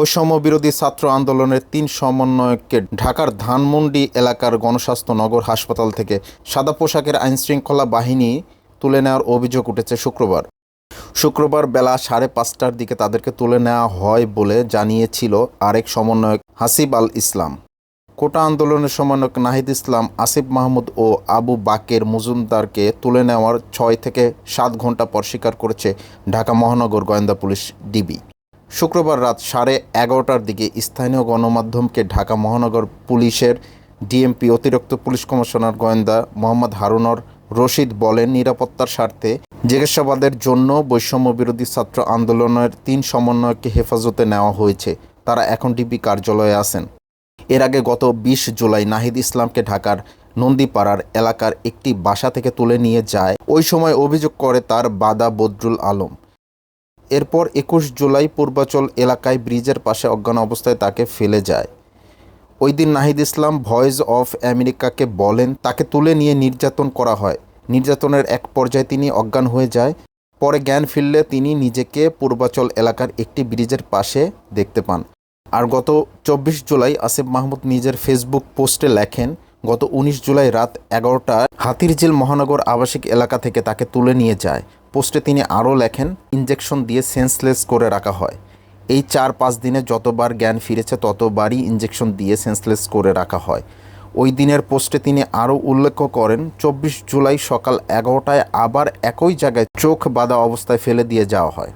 বৈষম্য বিরোধী ছাত্র আন্দোলনের তিন সমন্বয়ককে ঢাকার ধানমন্ডি এলাকার গণস্বাস্থ্য নগর হাসপাতাল থেকে সাদা পোশাকের আইনশৃঙ্খলা বাহিনী তুলে নেওয়ার অভিযোগ উঠেছে শুক্রবার। শুক্রবার বেলা সাড়ে পাঁচটার দিকে তাদেরকে তুলে নেওয়া হয় বলে জানিয়েছিল আরেক সমন্বয়ক হাসিব আল ইসলাম। কোটা আন্দোলনের সমন্বয়ক নাহিদ ইসলাম, আসিফ মাহমুদ ও আবু বাকের মজুমদারকে তুলে নেওয়ার ছয় থেকে সাত ঘণ্টা পর স্বীকার করেছে ঢাকা মহানগর গোয়েন্দা পুলিশ ডিবি। শুক্রবার রাত সাড়ে এগারোটার দিকে স্থানীয় গণমাধ্যমকে ঢাকা মহানগর পুলিশের ডিএমপি অতিরিক্ত পুলিশ কমিশনার গোয়েন্দা মোহাম্মদ হারুনর রশিদ বলেন, নিরাপত্তার স্বার্থে জিজ্ঞাসাবাদের জন্য বৈষম্য বিরোধী ছাত্র আন্দোলনের তিন সমন্বয়কে হেফাজতে নেওয়া হয়েছে। তারা এখন ডিবি কার্যালয়ে আছেন। এর আগে গত বিশ জুলাই নাহিদ ইসলামকে ঢাকার নন্দীপাড়ার এলাকার একটি বাসা থেকে তুলে নিয়ে যায়। ওই সময় অভিযোগ করে তার বাদা বদরুল আলম। এরপর একুশ জুলাই পূর্বাচল এলাকায় ব্রিজের পাশে অজ্ঞান অবস্থায় তাকে ফেলে যায়। ওই দিন নাহিদ ইসলাম ভয়েস অফ আমেরিকাকে বলেন, তাকে তুলে নিয়ে নির্যাতন করা হয়। নির্যাতনের এক পর্যায়ে তিনি অজ্ঞান হয়ে যায়। পরে জ্ঞান ফিরলে তিনি নিজেকে পূর্বাচল এলাকার একটি ব্রিজের পাশে দেখতে পান। আর গত চব্বিশ জুলাই আসিফ মাহমুদ নিজের ফেসবুক পোস্টে লেখেন, গত উনিশ জুলাই রাত এগারোটায় হাতিরঝিল মহানগর আবাসিক এলাকা থেকে তাকে তুলে নিয়ে যায়। পোস্টে তিনি আরও লেখেন ইঞ্জেকশন দিয়ে সেন্সলেস করে রাখা হয়। এই চার পাঁচ দিনে যতবার জ্ঞান ফিরেছে, ততবারই ইঞ্জেকশন দিয়ে সেন্সলেস করে রাখা হয়। ওই দিনের পোস্টে তিনি আরও উল্লেখ করেন, চব্বিশ জুলাই সকাল এগারোটায় আবার একই জায়গায় চোখ বাঁধা অবস্থায় ফেলে দিয়ে যাওয়া হয়।